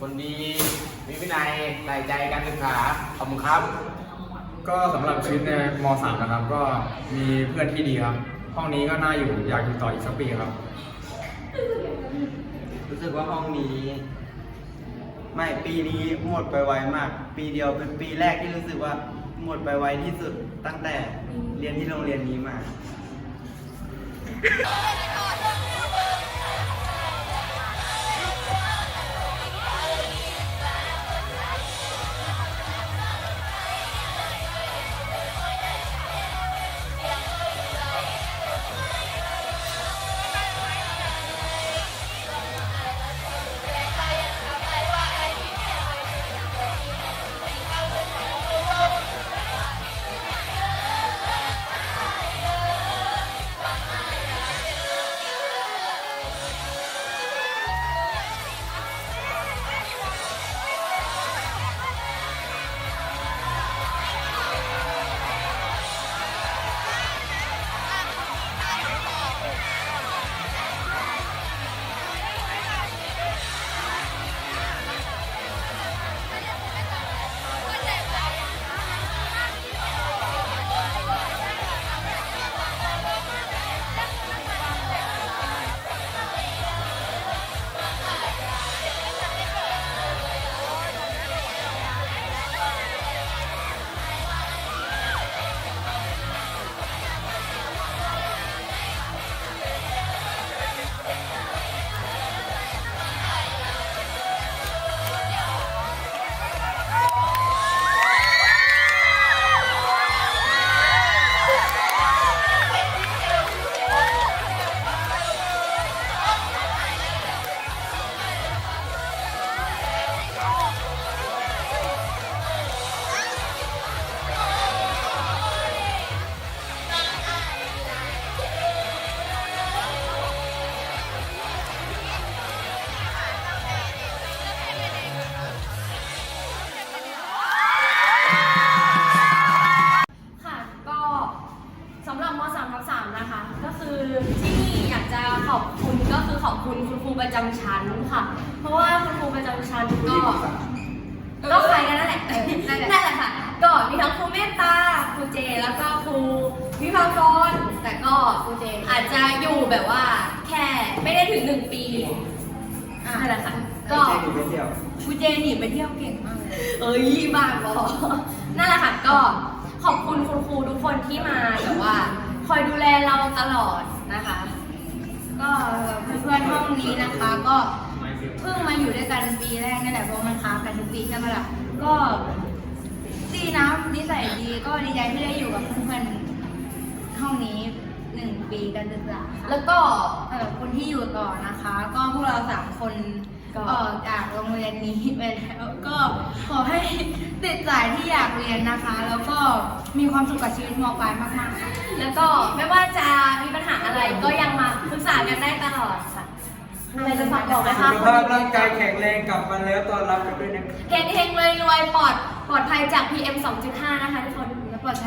คนดี มีวินัยใส่ใจการศึกษาขอบคุณครับ ก็สำหรับชีวิตในม .3 นะครับ ก็มีเพื่อนที่ดีครับ ห้องนี้ก็น่าอยู่อยากอยู่ต่ออีกสักปีครับ รู้สึกว่าห้องนี้ ไม่ปีนี้หมดไปไวมาก ปีเดียวเป็นปีแรกที่รู้สึกว่าหมดไปไวที่สุดตั้งแต่เรียนที่โรงเรียนนี้มาำหรับม3ทับ3นะคะ ก็คือที่นี่อยากจะขอบคุณก็คือขอบคุณคุณครูประจำชั้นค่ะ เพราะว่าคุณครูประจำชั้นก็ ก็ใครกันนั่นแหละเออนั่นแหละค่ะ ก็มีทั้งครูเมตตา ครูเจ แล้วก็ครูวิภากร แต่ก็ครูเจอาจจะอยู่แบบว่าแค่ไม่ได้ถึงหนึ่งปีอ่านั่นแหละค่ะ ก็ เจ๊หนีไปเที่ยวครูเจหนีไปเที่ยวเก่งมากเลยเอ้ยบ้าบอนั่นแหละค่ะก็ขอบคุณคุณครูทุกคนที่มาแบบว่า คอยดูแลเราตลอดนะคะ ก็เพื่อนๆห้องนี้นะคะก็เพิ่งมาอยู่ด้วยกันปีแรกนี่แหละเพราะมันค้างกันทุกปีใช่ไหมล่ะก็ดีนะนิสัยดีก็ดีใจที่ได้อยู่กับเพื่อนๆห้องนี้หนึ่งปีการศึกษาค่ะแล้วก็สำหรับคนที่อยู่ต่อนะคะ ก็พวกเราสามคนก็ ออกจากโรงเรียนนี้ไปแล้วก็ขอให้ติดสายที่อยากเรียนนะคะ แล้วก็ มีความสุขกับชีวิตมปลายมากๆค่ะแล้วก็ไม่ว่าจะมีปัญหาอะไรก็ยังมาปรึกษากันได้ตลอดค่ะอะไรจะฝากบอกไหมคะสุขภาพร่างกายแข็งแรงกลับมาแล้วตอนรับกันด้วยนะครับ เฮงเฮงเลยรวยๆปลอดปลอดภัยจาก PM 2.5 นะคะทุกคน